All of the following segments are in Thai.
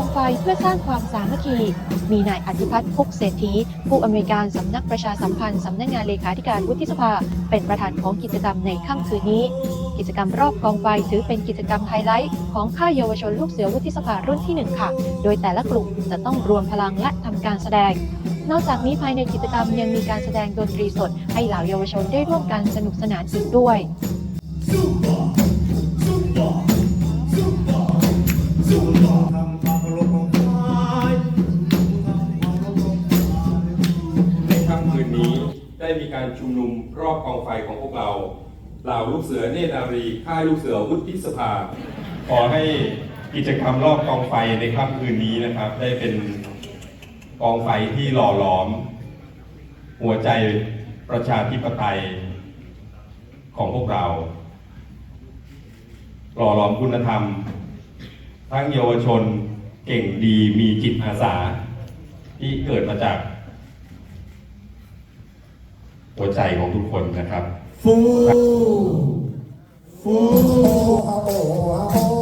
องไฟเพื่อสร้างความสามัคคี มีนายอธิพัฒน์พุกเศรษฐีผู้อำนวยการสำนักประชาสัมพันธ์สำนักงานเลขาธิการวุฒิสภา เป็นประธานของกิจกรรมในค่ำคืนนี้ กิจกรรมรอบกองไฟถือเป็นกิจกรรมไฮไลท์ของค่ายเยาวชนลูกเสือวุฒิสภารุ่นที่ 1 ค่ะ โดยแต่ละกลุ่มจะต้องรวมพลังและทำการแสดงนอกจากนี้ภายในกิจกรรมยังมีการแสดงดนตรีสด ให้เหล่าเยาวชนได้ร่วมกันสนุกสนานอีกด้วยทำค การชุมนุมรอบกองไฟของพวกเราเหล่าลูกเสือเนตรนารีค่ายลูกเสือวุฒิสภา ขอให้กิจกรรมรอบกองไฟในค่ำคืนนี้นะครับ ได้เป็นกองไฟที่หล่อหลอม หัวใจประชาธิปไตยของพวกเรา หล่อหลอมคุณธรรม ทั้งเยาวชนเก่งดีมีจิตอาสา ที่เกิดมาจาก หัวใจของทุกคนนะครับ ฟูฟูฮึ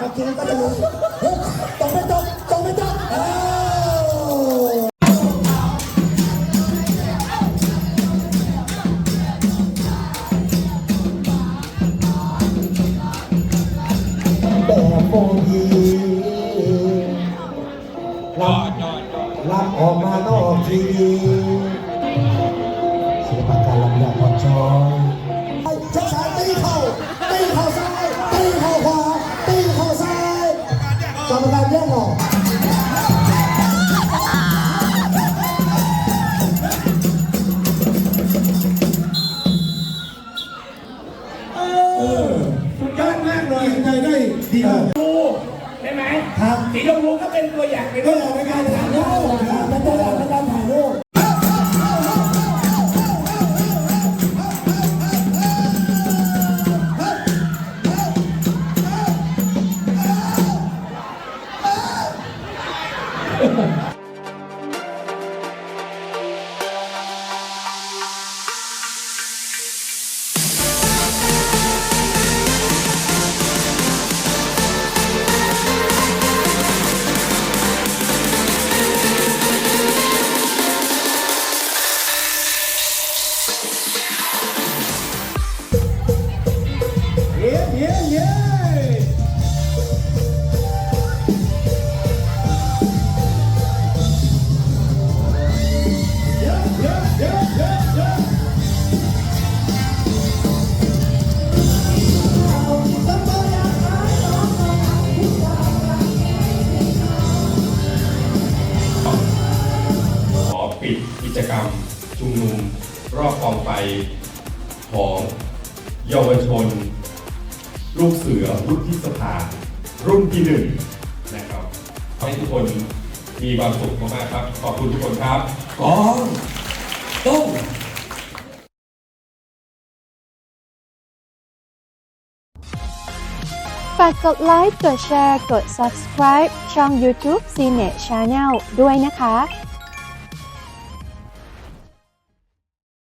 เอกระเทียมก็จะรู้ฮึบตรงไม่ตรงตรงไม่ตรงเอ้าแบบโบยีรับรับออกมานอกที ดมากเลยใจได้ดีมากดูใช่ไหมครับสีชมพูก็เป็นตัวอย่างในก็เรื่องอยากในการถ่ายรูปนะครับเป็นตัวอย่างในการถ่ายรูปเจกรรมชุมนุมรอบกองไฟของเยาวชน ลูกเสือวุฒิสภา รุ่นที่หนึ่งนะครับขอให้ทุกคนมีความสุขมากๆครับ ขอบคุณทุกคนครับกองต้มฝากกดไลค์ กดแชร์ กด subscribe ช่อง YouTube CNET Channel ด้วยนะคะ